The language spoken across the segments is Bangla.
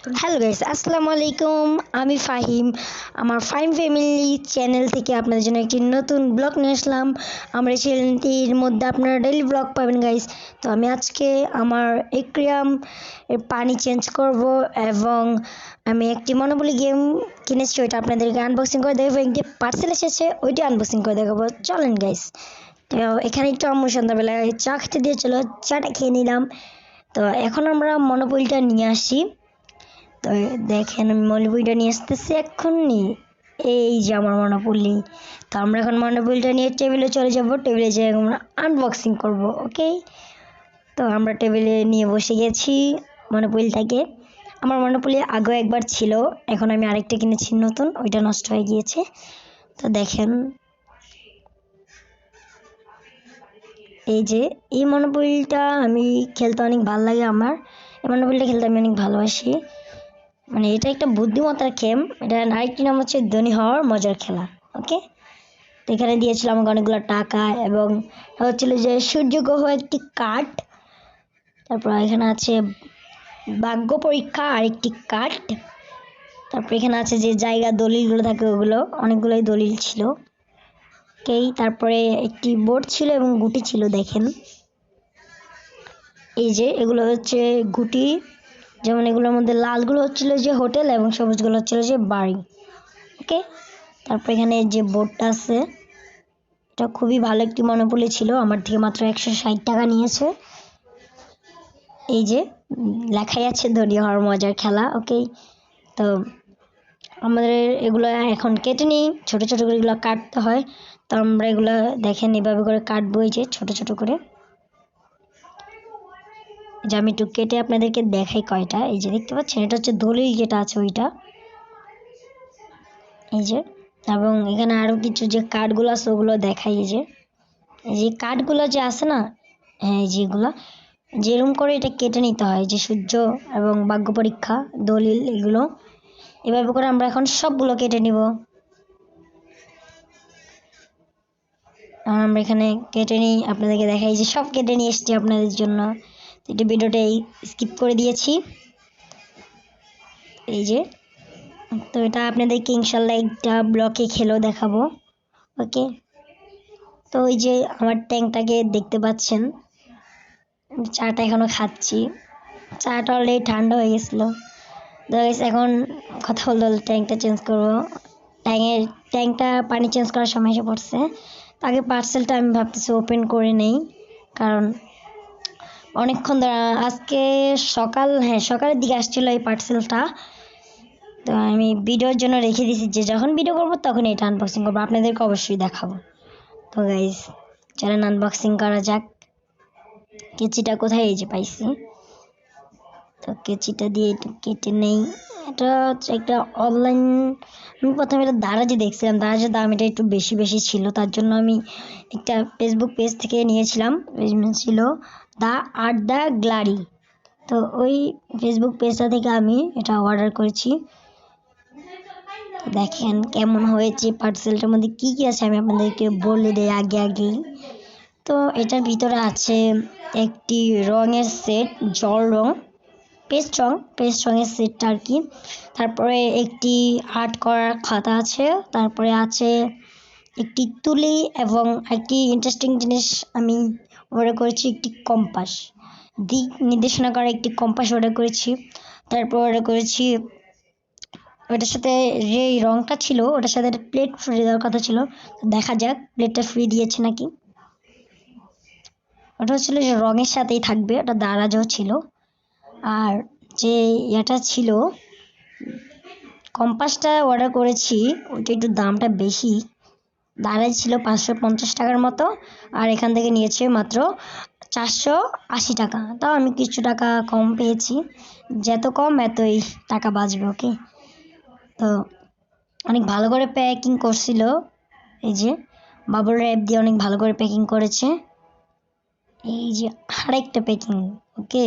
হ্যালো গাইস আসসালামু আলাইকুম আমি ফাহিম। আমার ফাহিম ফ্যামিলি চ্যানেল থেকে আপনাদের জন্য একটি নতুন ব্লগ নিয়ে আসলাম। আমার এই চ্যানেলটির মধ্যে আপনারা ডেইলি ব্লগ পাবেন গাইস তো আমি আজকে আমার একুরিয়াম এর পানি চেঞ্জ করব এবং আমি একটি মনোবলি গেম কিনেছি, ওইটা আপনাদেরকে আনবক্সিং করে দেখাবো। একটি পার্সেল এসেছে, ওইটি আনবক্সিং করে দেখাবো। চলেন গাইস তো এখানে একটু আম্মু সন্ধ্যাবেলায় চা খেতে দিয়েছিল চাটা খেয়ে নিলাম। তো এখন আমরা মনোপলিটা নিয়ে আসি। তো দেখেন আমি মনোপলিটা নিয়ে আসতেছি এক্ষুনি। এই যে আমার মনোপলি তো আমরা এখন মনোপলিটা নিয়ে টেবিলে চলে যাব। টেবিলে যেয়ে আমরা আনবক্সিং করব ওকে তো আমরা টেবিলে নিয়ে বসে গেছি মনোপলিটাকে আমার মনোপলি আগেও একবার ছিল, এখন আমি আরেকটা কিনেছি নতুন, ওইটা নষ্ট হয়ে গিয়েছে। তো দেখেন। এই যে, এই মনোপলিটা আমি খেলতে অনেক ভালো লাগে আমার। এই মনোপলিটা খেলতে আমি অনেক ভালোবাসি। মানে এটা একটা বুদ্ধিমত্তার গেম এটা আরেকটি নাম হচ্ছে? ধনী হওয়ার মজার খেলা। ওকে তো এখানে দিয়েছিল আমাকে অনেকগুলো টাকা এবং হচ্ছিল যে সূর্যগ্রহ একটি কাঠ তারপর এখানে আছে ভাগ্য পরীক্ষা আরেকটি কাঠ তারপর এখানে আছে যে জায়গা, দলিলগুলো থাকে ওগুলো। অনেকগুলোই দলিল ছিল। ওকেই তারপরে একটি বোর্ড ছিল এবং গুটি ছিল, দেখেন। এই যে এগুলো হচ্ছে গুটি যেমন এগুলোর মধ্যে লালগুলো হচ্ছিল যে হোটেল এবং সবুজগুলো হচ্ছিল যে বাড়ি। ওকে? তারপর এখানে যে বোর্ডটা আছে, এটা খুবই ভালো একটি মনোপলি ছিল। আমার থেকে মাত্র একশো ষাট টাকা নিয়েছে। এই যে, লেখাই আছে ধনী হওয়ার মজার খেলা, ওকে? তো আমাদের এগুলো এখন কেটে নিই। ছোটো ছোটো করে এগুলো কাটতে হয়। তো আমরা এগুলো দেখেন এভাবে করে কাটবো এই যে, ছোটো ছোটো করে। যে আমি একটু কেটে আপনাদেরকে দেখাই কয়টা। এই যে দেখতে পাচ্ছেন, এটা হচ্ছে দলিল যেটা আছে ওইটা। এই যে, এবং এখানে আরও কিছু যে কার্ডগুলো আছে ওগুলো দেখাই, এই যে। এই যে কার্ডগুলো যে আছে না হ্যাঁ যেগুলো যেরকম করে এটা কেটে নিতে হয়, যে সূর্য এবং ভাগ্য পরীক্ষা, দলিল, এগুলো। এভাবে করে আমরা এখন সবগুলো কেটে নিব। আমরা এখানে কেটে নিই, আপনাদেরকে দেখাই যে সব কেটে নিয়ে এসেছি আপনাদের জন্য। এটা ভিডিওটা স্কিপ করে দিয়েছি। এই যে, তো এটা আপনাদেরকে ইনশাল্লাহ একটা ব্লকে খেলেও দেখাবো ওকে তো ওই যে আমার ট্যাঙ্কটাকে দেখতে পাচ্ছেন, চাটা এখনও খাচ্ছি। চাটা অলরেডি ঠান্ডা হয়ে গেছিল। এখন কথা বলতে বলতে ট্যাঙ্কটা চেঞ্জ করব। ট্যাঙ্কের ট্যাঙ্কটা পানি চেঞ্জ করার সময় এসে পড়ছে। আগে পার্সেলটা আমি ভাবতেছি ওপেন করে নেই, কারণ অনেকক্ষণ আজকে সকাল হ্যাঁ সকালের দিকে আসছিল এই পার্সেলটা তো আমি ভিডিওর জন্য রেখে দিয়েছি, যে যখন ভিডিও করব তখন এটা আনবক্সিং করব। আপনাদেরকে অবশ্যই দেখাবো। তো গাইজ চলেন আনবক্সিং করা যাক। কেচিটা কোথায়? এই যে পাইছি। তো কেচিটা দিয়ে একটু কেটে নেই। এটা হচ্ছে একটা অনলাইন আমি প্রথমে এটা দারাজে দেখছিলাম। দারাজের দাম এটা একটু বেশি বেশি ছিল। তার জন্য আমি একটা ফেসবুক পেজ থেকে নিয়েছিলাম। ছিল। The art the gallery. তো ওই ফেসবুক পেজটা থেকে আমি এটা অর্ডার করেছি। দেখেন কেমন হয়েছে পার্সেলটার মধ্যে কী কী আছে আমি আপনাদেরকে বলে দিই আগে আগেই। তো এটার ভিতরে আছে একটি রঙের সেট জল রং পেস্ট রং পেস্ট রঙের সেটটা আর কি। তারপরে একটি আর্ট করার খাতা আছে, তারপরে আছে একটি তুলি এবং একটি ইন্টারেস্টিং জিনিস আমি অর্ডার করেছি একটি কম্পাস দিক নির্দেশনা করা একটি কম্পাস অর্ডার করেছি। তারপর অর্ডার করেছি, ওটার সাথে যে রংটা ছিল, ওটার সাথে একটা প্লেট ফ্রি দেওয়ার কথা ছিল। দেখা যাক প্লেটটা ফ্রি দিয়েছে নাকি। ওটা হচ্ছিল যে রঙের সাথেই থাকবে, ওটা দারাজও ছিল। আর যে এটা ছিল কম্পাসটা অর্ডার করেছি, ওইটা একটু দামটা বেশি। দাঁড়াই ছিল পাঁচশো পঞ্চাশ টাকার মতো আর এখান থেকে নিয়েছে মাত্র চারশো আশি টাকা। তাও আমি কিছু টাকা কম পেয়েছি। যত কম এতই টাকা বাঁচবে, ওকে? তো অনেক ভালো করে প্যাকিং করছিল। এই যে বাবুল র্যাপ দিয়ে অনেক ভালো করে প্যাকিং করেছে। এই যে আরেকটা প্যাকিং ওকে?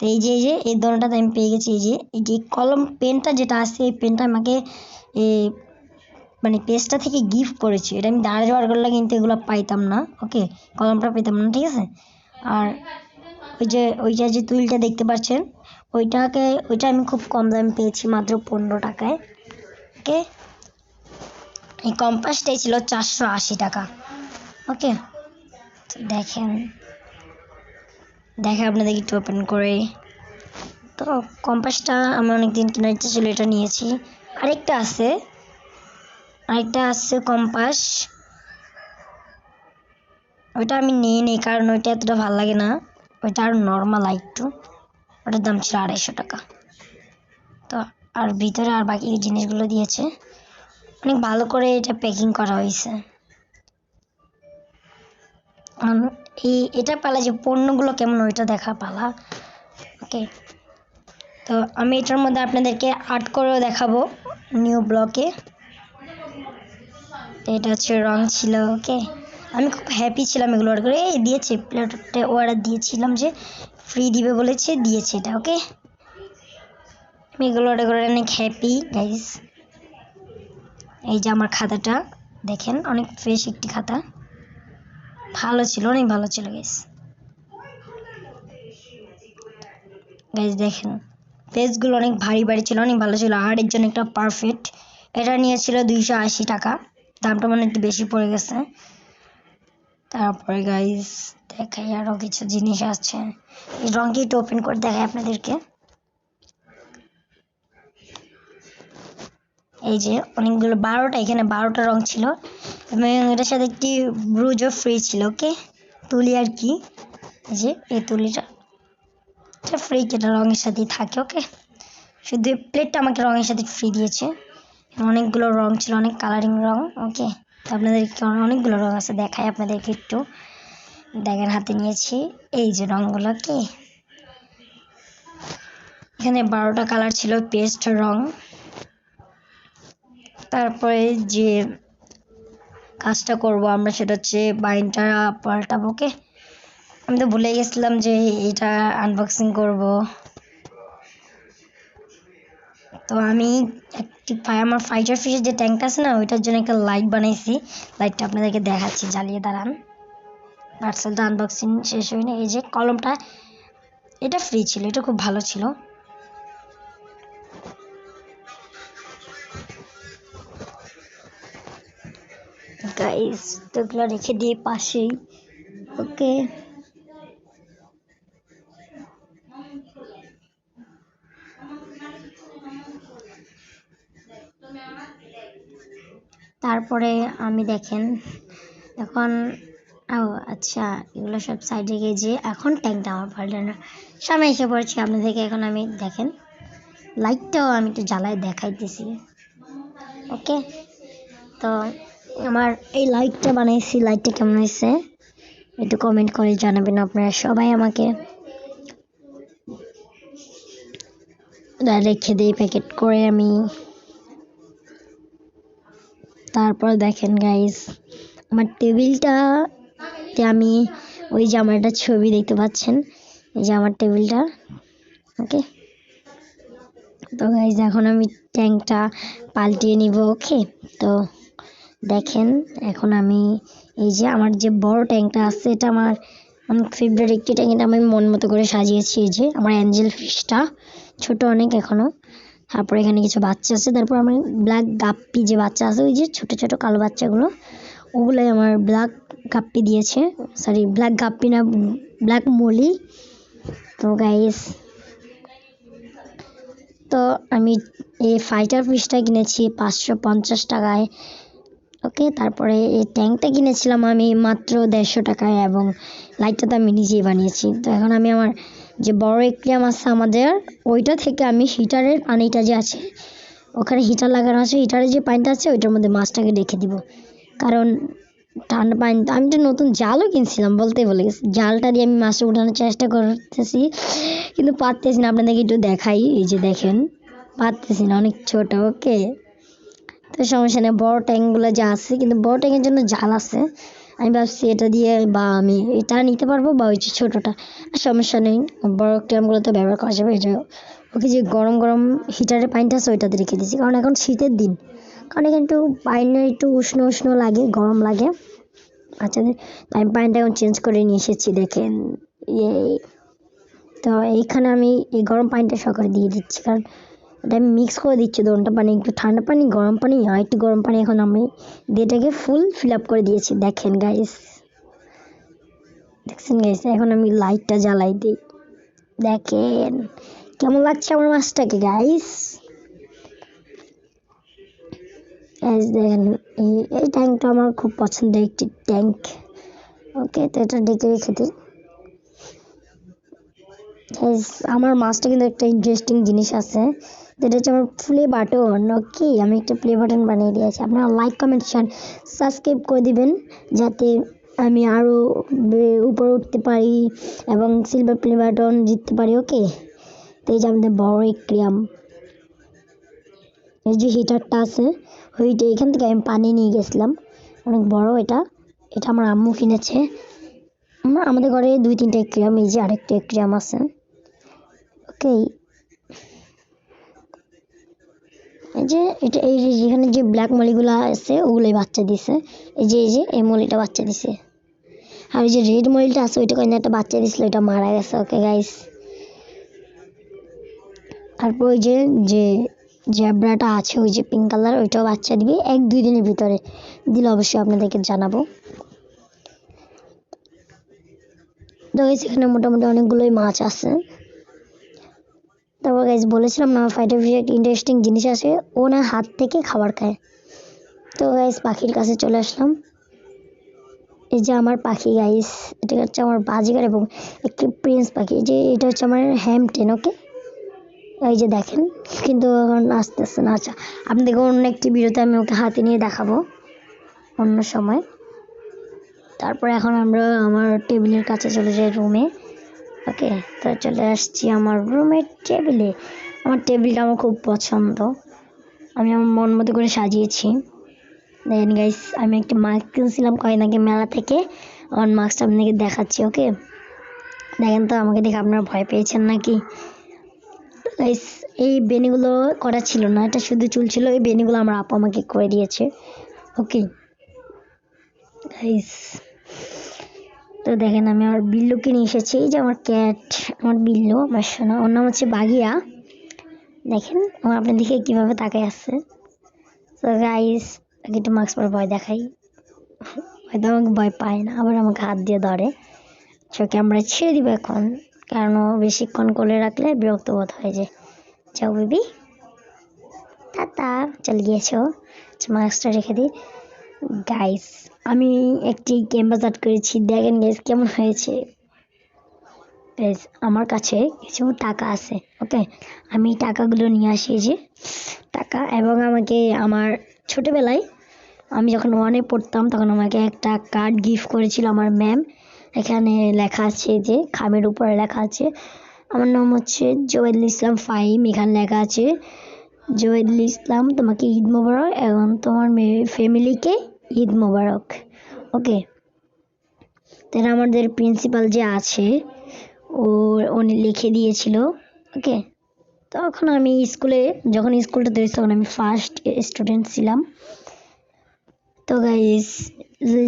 তো এই যে এই যে, এই দোনোটাতে আমি পেয়ে গেছি। এই যে এই যে কলম, পেনটা যেটা আছে, এই পেনটা আমাকে মানে পেজটা থেকে গিফট করেছি এটা আমি দাঁড়া যাওয়ার করলে কিন্তু এগুলো পাইতাম না ওকে কলমটা পেতাম না, ঠিক আছে? আর ওই যে ওইটা যে তুলটা দেখতে পাচ্ছেন, ওইটাকে, ওইটা আমি খুব কম দামে পেয়েছি মাত্র পনেরো টাকায় ওকে এই কম্পাসটাই ছিল চারশো আশি টাকা ওকে তো দেখেন দেখে আপনাদের একটু ওপেন করে। তো কম্পাসটা আমি অনেকদিন কেনার ইচ্ছা ছিল, এটা নিয়েছি। আরেকটা আছে আরেকটা আছে কম্পাস। ওইটা আমি নিয়ে নিই কারণ ওইটা এতটা ভালো লাগে না। ওইটা আর নর্মাল একটু। ওটার দাম ছিল আড়াইশো টাকা। তো আর ভিতরে আর বাকি জিনিসগুলো দিয়েছে। অনেক ভালো করে এটা প্যাকিং করা হয়েছে। এই, এটা পালা যে পণ্যগুলো কেমন, ওইটা দেখা পালা। ওকে তো আমি এটার মধ্যে আপনাদেরকে আর্ট করেও দেখাবো নিউ ব্লকে এটা হচ্ছে রং ছিল, ওকে? আমি খুব হ্যাপি ছিলাম এগুলো অর্ডার করে। এই দিয়েছে প্লেটটা অর্ডার দিয়েছিলাম যে ফ্রি দিবে বলেছে, দিয়েছে এটা, ওকে? আমি এগুলো অর্ডার করে অনেক হ্যাপি গাইস এই যে আমার খাতাটা, দেখেন, অনেক ফ্রেশ একটি খাতা। ভালো ছিল, অনেক ভালো ছিল গাইস গাইস দেখেন পেজগুলো অনেক ভারী ভারী ছিল, অনেক ভালো ছিল। আর এর জন্য একটা পারফেক্ট এটা নিয়েছিল দুইশো আশি টাকা। দামটা মানে একটু বেশি পড়ে গেছে। তারপরে গাইস দেখাই আরও কিছু জিনিস আছে। এই রঙটি একটু ওপেন করে দেখাই আপনাদেরকে। এই যে অনেকগুলো বারোটা, এখানে বারোটা রং ছিল। এবং এটার সাথে একটি ব্রুজও ফ্রি ছিল ওকে তুলি আর কি। এই যে এই তুলিটা। এটা ফ্রি যেটা রঙের সাথেই থাকে ওকে শুধু প্লেটটা আমাকে রঙের সাথে ফ্রি দিয়েছে। অনেকগুলো রং ছিল, অনেক কালারিং রং ওকে তো আপনাদেরকে অনে- অনেকগুলো রং আছে, দেখাই আপনাদেরকে একটু। দেখেন, হাতে নিয়েছি। এই যে রঙগুলো কি? এখানে বারোটা কালার ছিল পেস্ট রং। তারপরে যে কাজটা করব আমরা, সেটা হচ্ছে বাইনটা পাল্টাবো ওকে আমি তো ভুলে গেছিলাম যে এটা আনবক্সিং করব। তো আমি ফাই- আমার ফাইটার ফিশের যে ট্যাঙ্ক আছে না, ওইটার জন্য একটা লাইট বানাইছি। লাইটটা আপনাদেরকে দেখাচ্ছি, জ্বালিয়ে দাঁড়ান। পার্সেলটা আনবক্সিং শেষ হয়নি। এই যে কলমটা, এটা ফ্রি ছিল, এটা খুব ভালো ছিল। গাইস তো রেখে দিয়ে পাশেই ওকে তারপরে আমি দেখেন, এখন, ও আচ্ছা এগুলো সব সাইডে গিয়ে যে এখন ট্যাঙ্কটা আমার পাল্টানো সামনে এসে পড়েছি, আপনাদেরকে এখন আমি দেখেন লাইটটাও আমি একটু জ্বালায় দেখাইতেছি। ওকে? তো আমার এই লাইটটা বানাইছি লাইটটা কেমন হয়েছে? একটু কমেন্ট করে জানাবেন আপনারা সবাই আমাকে। রেখে দিই প্যাকেট করে আমি। তারপর দেখেন গাইস আমার টেবিলটাতে আমি ওই একটা ছবি দেখতে পাচ্ছেন, এই যে আমার টেবিলটা ওকে তো গাইজ এখন আমি ট্যাঙ্কটা পাল্টিয়ে নিব ওকে তো দেখেন, এখন আমি এই যে আমার যে বড় ট্যাঙ্কটা আছে, এটা আমার অনেক ফেভারিট একটি ট্যাঙ্ক, এটা আমি মন মতো করে সাজিয়েছি, এই যে আমার অ্যাঞ্জেল ফিশটা ছোট অনেক এখনও। তারপর এখানে কিছু বাচ্চা আছে। তারপর আমার ব্ল্যাক গাপ্পি যে বাচ্চা আছে, ওই যে ছোট ছোট কালো বাচ্চাগুলো, ওগুলোই আমার ব্ল্যাক গাপ্পি দিয়েছে। সরি ব্ল্যাক গাপ্পি না ব্ল্যাক মলি। তো গাইস তো আমি এই ফাইটার ফিশটা কিনেছি পাঁচশো পঞ্চাশ টাকায়। ওকে, তারপরে এই ট্যাঙ্কটা কিনেছিলাম আমি মাত্র দেড়শো টাকায় এবং লাইটটা তো আমি নিজেই বানিয়েছি। তো এখন আমি আমার যে বড় একুয়ারিয়াম আছে আমাদের, ওইটা থেকে আমি হিটারের পানিটা যে আছে, ওখানে হিটার লাগানো আছে হিটারের যে পানিটা আছে, ওইটার মধ্যে মাছটাকে রেখে দিব। কারণ ঠান্ডা পানি আমি তো নতুন জালও কিনছিলাম বলতে বলে গেছি। জালটা দিয়ে আমি মাছটা উঠানোর চেষ্টা করতেছি, কিন্তু পারতেছি না। আপনাদেরকে একটু দেখাই, এই যে দেখেন, পারতেছি না, অনেক ছোট ওকে তো সমস্যা নেই, বড় ট্যাঙ্কগুলো যা আছে, কিন্তু বড় ট্যাঙ্কের জন্য জাল আছে। আমি ভাবছি এটা দিয়ে বা আমি এটা নিতে পারব বা ওই যে ছোটোটা। সমস্যা নেই, বড় ট্যাঙ্কগুলো তো ব্যবহার করা যাবে, এটা ওকে যে গরম গরম হিটারের পানিটা আছে, ওইটাতে রেখে দিয়েছি। কারণ এখন শীতের দিন, কারণ এখানে একটু পানিটা একটু উষ্ণ উষ্ণ লাগে, গরম লাগে। আচ্ছা আমি পানিটা এখন চেঞ্জ করে নিয়ে এসেছি, দেখেন। ইয়ে তো এইখানে আমি এই গরম পানিটা সকালে দিয়ে দিচ্ছি, কারণ এটা আমি মিক্স করে দিচ্ছি দোনটা পানি একটু ঠান্ডা পানি, গরম পানি, আর একটু গরম পানি এখন আমি দিয়ে এটাকে ফুল ফিল আপ করে দিয়েছি। দেখেন গাইস দেখছেন গাইস এখন আমি লাইটটা জ্বালাই দিই। দেখেন, কেমন লাগছে আমার মাছটাকে গাইস দেখেন, এই এই ট্যাঙ্কটা আমার খুব পছন্দের একটি ট্যাঙ্ক ওকে তো এটা ডেকে রেখে দিই। আমার মাছটা কিন্তু একটা ইন্টারেস্টিং জিনিস আছে। যেটা হচ্ছে আমার প্লে বাটন ওকে আমি একটা প্লে বাটন বানিয়ে দিয়েছি। আপনারা লাইক কমেন্ট শেয়ার সাবস্ক্রাইব করে দিবেন, যাতে আমি আরও উপরে উঠতে পারি এবং সিলভার প্লে বাটন জিততে পারি ওকে তো এই যে আমাদের বড় একট্রিয়াম এই যে হিটারটা আছে, ওইটা এখান থেকে আমি পানি নিয়ে গেছিলাম। অনেক বড় এটা। এটা আমার আম্মু কিনেছে। আমাদের ঘরে দুই তিনটা একট্রিয়াম এই যে আরেকটা একট্রিয়াম আছে। ওকে যে, এটা এই যে যেখানে যে ব্ল্যাক মলিগুলো আছে, ওগুলোই বাচ্চা দিছে। এই যে এই যে, এই মলিটা বাচ্চা দিছে। আর এই যে রেড মলিটা আছে, ওইটা কিন্তু একটা বাচ্চা দিছিল, ওইটা মারা গেছে ওকে গাইস তারপর ওই যে যে জ্যাবরাটা আছে, ওই যে পিঙ্ক কালার ওইটাও বাচ্চা দিবে। এক, দুই দিনের ভিতরে দিলে অবশ্যই আপনাদেরকে জানাব। তো এখানে মোটামুটি অনেকগুলোই মাছ আছে। তারপর গাইজ বলেছিলাম না ফাইটার ফিশে একটা ইন্টারেস্টিং জিনিস আছে, ও না হাত থেকে খাবার খায়। তো গাইজ পাখির কাছে চলে আসলাম। এই যে আমার পাখি গাইস এটা হচ্ছে আমার বাজিগার এবং একটি প্রিন্স পাখি। যে এটা হচ্ছে আমার হ্যামটেন ওকে এই যে দেখেন, কিন্তু এখন আস্তে আস্তে না। আচ্ছা আপনি দেখুন অন্য একটি ভিডিওতে আমি ওকে হাতে নিয়ে দেখাবো, অন্য সময়। তারপর এখন আমরা আমার টেবিলের কাছে চলে যাই রুমে ওকে, তো চলে আসছি আমার রুমের টেবিলে। আমার টেবিলটা আমার খুব পছন্দ। আমি আমার মন মতো করে সাজিয়েছি। দেখেন গাইস আমি একটা মাস্ক কিনছিলাম কয়েকদিন আগে মেলা থেকে। আমার মাস্কটা আপনাকে দেখাচ্ছি, ওকে? দেখেন তো, আমাকে দেখে আপনারা ভয় পেয়েছেন নাকি? গাইস এই বেনিগুলো করা ছিল না, এটা শুধু চুল ছিল, এই বেনিগুলো আমার আপু আমাকে করে দিয়েছে। ওকে? গাইস তো দেখেন আমি আমার বিল্লুকে নিয়ে এসেছি। এই যে আমার ক্যাট আমার বিল্লু, আমার সোনা, ওর নাম হচ্ছে বাগিয়া দেখেন, ও আপনার দিকে কীভাবে তাকায় আসছে তো গাইস একটু মাস্ক পরে ভয় দেখাই। হয়তো আমাকে ভয় পায় না, আবার আমাকে হাত দিয়ে ধরে। চোখে আমরা ছেড়ে দিব এখন, কারণ ও বেশিক্ষণ কোলে রাখলে বিরক্ত বোধ হয়ে যায় যাও বেবি টাটা, চলে গিয়েছো। মাস্কটা রেখে দিই। গাইস আমি একটি গেম বাজার করেছি। দেখেন গাইস কেমন হয়েছে? গাইস আমার কাছে কিছু টাকা আছে ওকে আমি টাকাগুলো নিয়ে আসি যে, টাকা। এবং আমাকে আমার ছোটোবেলায় আমি যখন ওয়ানে পড়তাম, তখন আমাকে একটা কার্ড গিফট করেছিল আমার ম্যাম এখানে লেখা আছে যে, খামের উপরে লেখা আছে। আমার নাম হচ্ছে জোয়েদুল ইসলাম ফাহিম। এখানে লেখা আছে জোয়েদুল ইসলাম, তোমাকে ঈদ মোবারক এবং তোমার মেয়ে ফ্যামিলিকে ঈদ মোবারক। ওকে তাহলে আমাদের প্রিন্সিপাল যে আছে, ও, উনি লিখে দিয়েছিল। ওকে তখন আমি স্কুলে যখন স্কুলটা তৈরি তখন আমি ফার্স্ট স্টুডেন্ট ছিলাম। তো গাইস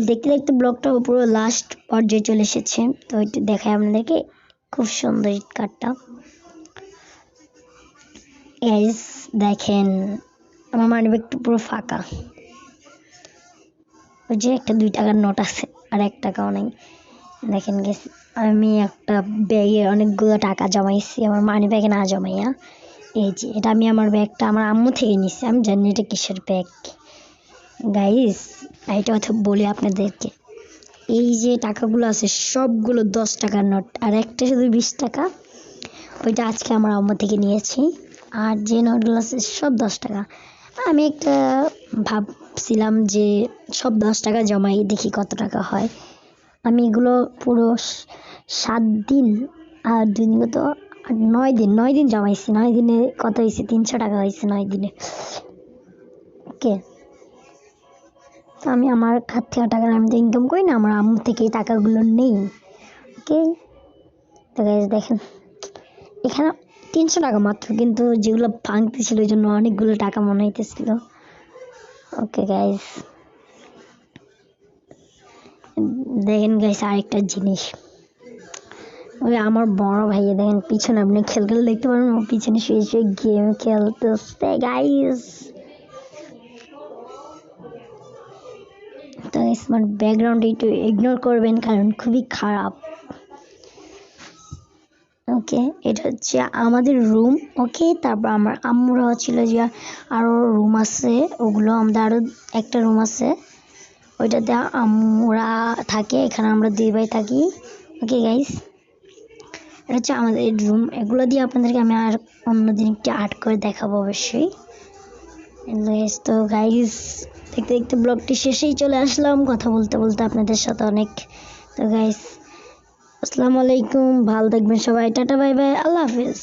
দেখতে দেখতে ব্লগটা পুরো লাস্ট পর্যায়ে চলে এসেছে। তো একটু দেখায় আপনাদেরকে। খুব সুন্দর ঈদ গাইস দেখেন আমার মানিব্যাগটা পুরো ফাঁকা। ওই যে একটা দুই টাকার নোট আছে, আর এক টাকাও নেই দেখেন গেস আমি একটা ব্যাগে অনেকগুলো টাকা জমাইছি, আমার মানি ব্যাগে না জমাইয়া। এই যে, এটা আমি আমার ব্যাগটা আমার আম্মু থেকে নিছি, আমি জানি এটা কিসের ব্যাগ গাইস এটা কথা বলি আপনাদেরকে। এই যে টাকাগুলো আছে, সবগুলো দশ টাকার নোট আর একটা শুধু বিশ টাকা, ওইটা আজকে আমার আম্মু থেকে নিয়েছি। আর যে নোটগুলো আছে সব দশ টাকা। আমি একটা ভাবছিলাম যে সব দশ টাকা জমাই, দেখি কত টাকা হয়। আমি এগুলো পুরো সাত দিন আর দুই দিন তো নয় দিন নয় দিন জমাইছি। নয় দিনে কত হয়েছে? তিনশো টাকা হয়েছে নয় দিনে। ওকে। তো আমি আমার খাত থেকে টাকা, আমি তো ইনকাম করি না, আমার আম্মু থেকে টাকাগুলো নেই। ওকে? তো দেখেন। এখানে তিনশো টাকা মাত্র, কিন্তু যেগুলো ভাঙতে ছিল ওই জন্য অনেকগুলো টাকা মনে হইতেছিল। ওকে গাইস দেখেন গাইস আরেকটা জিনিস। ওই আমার বড় ভাইয়া, দেখেন, পিছনে আপনি খেল খেলে দেখতে পারবেন, ও পিছনে শুয়ে শুয়ে গেম খেলতেছে গাইস তো স্মার্ট ব্যাকগ্রাউন্ড একটু ইগনোর করবেন, কারণ খুবই খারাপ। ওকে, এটা হচ্ছে আমাদের রুম ওকে? তারপর আমার আম্মুরা ছিল যে আরও রুম আছে, ওগুলো আমাদের আরও একটা রুম আছে। ওইটাতে আম্মুরা থাকে, এখানে আমরা দুই ভাই থাকি। ওকে গাইস এটা হচ্ছে আমাদের রুম এগুলো দিয়ে আপনাদেরকে আমি আর অন্যদিন একটি আর্ট করে দেখাবো অবশ্যই। তো গাইস দেখতে দেখতে ব্লগটি শেষেই চলে আসলাম, কথা বলতে বলতে আপনাদের সাথে অনেক। তো গাইস আসসালামু আলাইকুম ভালো থাকবেন সবাই টাটা বাই বাই আল্লাহ হাফিজ।